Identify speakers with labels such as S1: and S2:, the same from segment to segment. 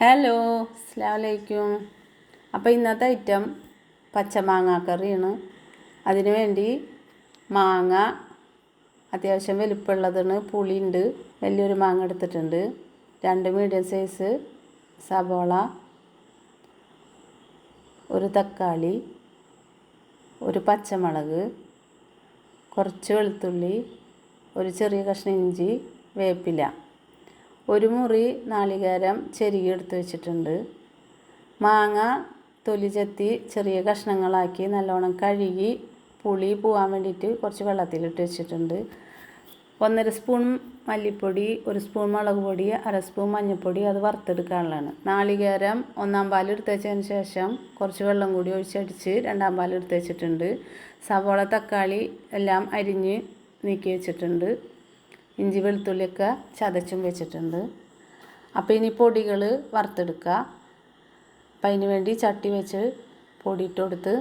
S1: Hello അസ്ലാമലൈക്കും അപ്പോൾ ഇന്നത്തെ item പച്ചമാങ്ങ കറിയാണ് അതിന് വേണ്ടി മാങ്ങ അത്യാവശ്യം വലിപ്പമുള്ളതാണ് പുളിയുണ്ട് വലിയൊരു മാങ്ങ എടുത്തിട്ടുണ്ട്. രണ്ട് മീഡിയം സൈസ് സബോള ഒരു തക്കാളി ഒരു പച്ചമുളക് കുറച്ച് വെളുത്തുള്ളി ഒരു ചെറിയ കഷ്ണം ഇഞ്ചി വേപ്പില. ഒരു മുറി നാളികേരം ചെരുകി എടുത്ത് വെച്ചിട്ടുണ്ട്. മാങ്ങ തൊലി ചെത്തി ചെറിയ കഷ്ണങ്ങളാക്കി നല്ലോണം കഴുകി പുളി പോകാൻ വേണ്ടിയിട്ട് കുറച്ച് വെള്ളത്തിലിട്ട് വെച്ചിട്ടുണ്ട്. ഒന്നര സ്പൂൺ മല്ലിപ്പൊടി ഒരു സ്പൂൺ മുളക് പൊടി അര സ്പൂൺ മഞ്ഞൾപ്പൊടി അത് വറുത്തെടുക്കാനുള്ളതാണ്. നാളികേരം ഒന്നാം പാൽ എടുത്ത് വെച്ചതിന് ശേഷം കുറച്ച് വെള്ളം കൂടി ഒഴിച്ചടിച്ച് രണ്ടാം പാൽ എടുത്ത് വെച്ചിട്ടുണ്ട്. സവോള തക്കാളി എല്ലാം അരിഞ്ഞ് നീക്കി വെച്ചിട്ടുണ്ട്. ഇഞ്ചി വെളുത്തുള്ളിയൊക്കെ ചതച്ചും വെച്ചിട്ടുണ്ട്. അപ്പോൾ ഇനി പൊടികൾ വറുത്തെടുക്കുക. അപ്പം അതിന് വേണ്ടി ചട്ടി വെച്ച് പൊടിയിട്ട് കൊടുത്ത്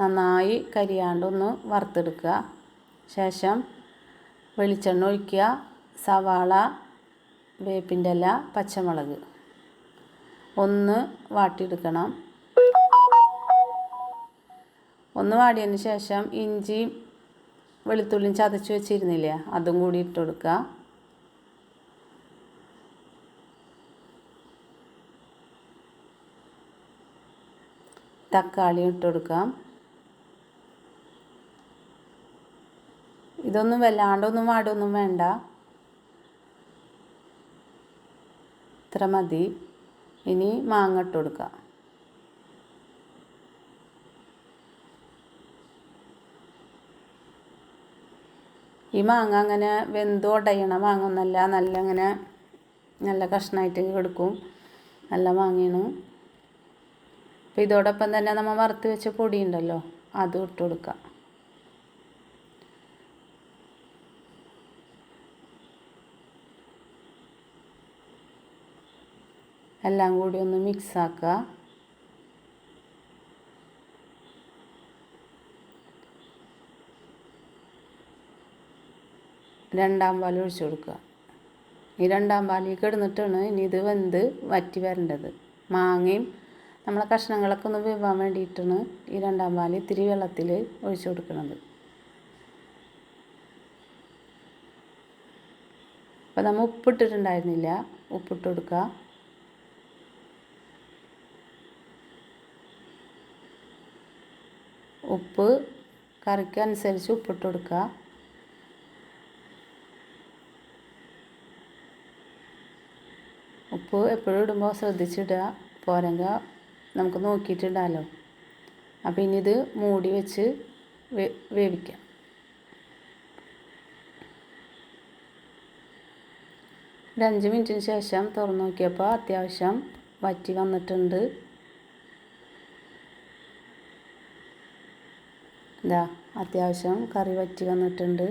S1: നന്നായി കരിയാണ്ടൊന്ന് വറുത്തെടുക്കുക. ശേഷം വെളിച്ചെണ്ണ ഒഴിക്കുക. സവാള വേപ്പിന്റെ ഇല പച്ചമുളക് ഒന്ന് വാട്ടിയെടുക്കണം. ഒന്ന് വാടിയതിന് ശേഷം ഇഞ്ചിയും വെളുത്തുള്ളിയും ചതച്ച് വെച്ചിരുന്നില്ലേ? അതും കൂടി ഇട്ട് കൊടുക്കുക. തക്കാളിയും ഇട്ട് കൊടുക്കാം ഇതൊന്നും വല്ലാണ്ടൊന്നും വാടൊന്നും വേണ്ട. ഇത്ര മതി. ഇനി മാങ്ങ ഇട്ട് കൊടുക്കാം ഈ മാങ്ങ അങ്ങനെ വെന്ത് ഉടയണ മാങ്ങ ഒന്നല്ല നല്ല അങ്ങനെ നല്ല കഷ്ണമായിട്ട് എടുക്കും നല്ല മാങ്ങയാണ്. അപ്പോൾ ഇതോടൊപ്പം തന്നെ നമ്മൾ വറുത്ത് വെച്ച പൊടി ഉണ്ടല്ലോ അതും ഇട്ട് കൊടുക്കാം. എല്ലാം കൂടി ഒന്ന് മിക്സ് രണ്ടാം പാൽ ഒഴിച്ചു കൊടുക്കുക. ഈ രണ്ടാം പാലിൽ കിടന്നിട്ടാണ് ഇനി ഇത് വെന്ത് വറ്റി വരേണ്ടത്. മാങ്ങയും നമ്മളെ കഷ്ണങ്ങളൊക്കെ ഒന്ന് വേവാൻ വേണ്ടിയിട്ടാണ് ഈ രണ്ടാം പാൽ ഇത്തിരി വെള്ളത്തിൽ ഒഴിച്ചു കൊടുക്കുന്നത് അപ്പോൾ നമ്മൾ ഉപ്പിട്ടിട്ടുണ്ടായിരുന്നില്ല. ഉപ്പിട്ട് കൊടുക്കുക. ഉപ്പ് കറിക്കനുസരിച്ച് ഉപ്പിട്ട് കൊടുക്കുക. ഉപ്പ് എപ്പോഴും ഇടുമ്പോൾ ശ്രദ്ധിച്ചിടുക പോരെങ്കിൽ നമുക്ക് നോക്കിയിട്ടിടാമല്ലോ അപ്പോൾ ഇനി ഇത് മൂടി വെച്ച് വേവിക്കാം. ഒരു അഞ്ച് മിനിറ്റിന് ശേഷം തുറന്നു നോക്കിയപ്പോൾ അത്യാവശ്യം വറ്റി വന്നിട്ടുണ്ട്. ഇതാ അത്യാവശ്യം കറി വറ്റി വന്നിട്ടുണ്ട്.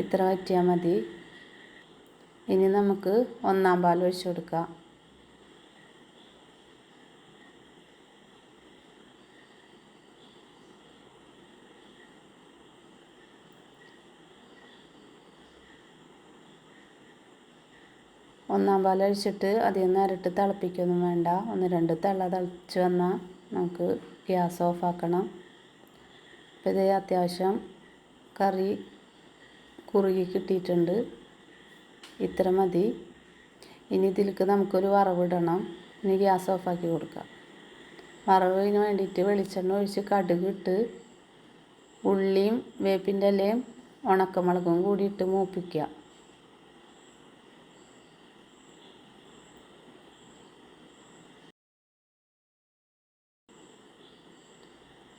S1: ഇത്ര വറ്റിയാൽ മതി. ഇനി നമുക്ക് ഒന്നാം പാൽ ഒഴിച്ചു കൊടുക്കാം. ഒന്നാം പാൽ ഒഴിച്ചിട്ട് അധികം നേരിട്ട് തിളപ്പിക്കൊന്നും വേണ്ട. ഒന്ന് രണ്ട് തള്ള തിളച്ച് വന്നാൽ നമുക്ക് ഗ്യാസ് ഓഫ് ആക്കണം. അപ്പോൾ ഇത് അത്യാവശ്യം കറി കുറുകി കിട്ടിയിട്ടുണ്ട്. ഇത്ര മതി. ഇനി ഇതിലേക്ക് നമുക്കൊരു വറവിടണം. ഇനി ഗ്യാസ് ഓഫാക്കി കൊടുക്കാം. വറവിന് വേണ്ടിയിട്ട് വെളിച്ചെണ്ണ ഒഴിച്ച് കടുക് ഇട്ട് ഉള്ളിയും വേപ്പിന്റെ ഇലയും ഉണക്കമുളകും കൂടി ഇട്ട് മൂപ്പിക്കുക.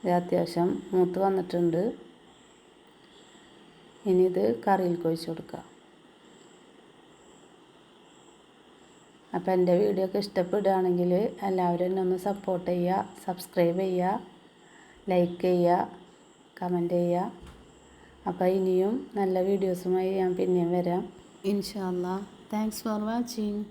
S1: ഇത് അത്യാവശ്യം മൂത്ത് വന്നിട്ടുണ്ട്. ഇനി ഇത് കറിയിൽ കൊഴിച്ച് കൊടുക്കുക അപ്പോൾ എന്റെ വീഡിയോ ഒക്കെ ഇഷ്ടപ്പെടുകയാണെങ്കിൽ എല്ലാവരും എന്നെ ഒന്ന് സപ്പോർട്ട് ചെയ്യുക സബ്സ്ക്രൈബ് ചെയ്യുക ലൈക്ക് ചെയ്യുക കമന്റ് ചെയ്യുക. അപ്പോൾ ഇനിയും നല്ല വീഡിയോസുമായി ഞാൻ പിന്നെയും വരാം. ഇൻഷാല്ല താങ്ക്സ് ഫോർ വാച്ചിങ്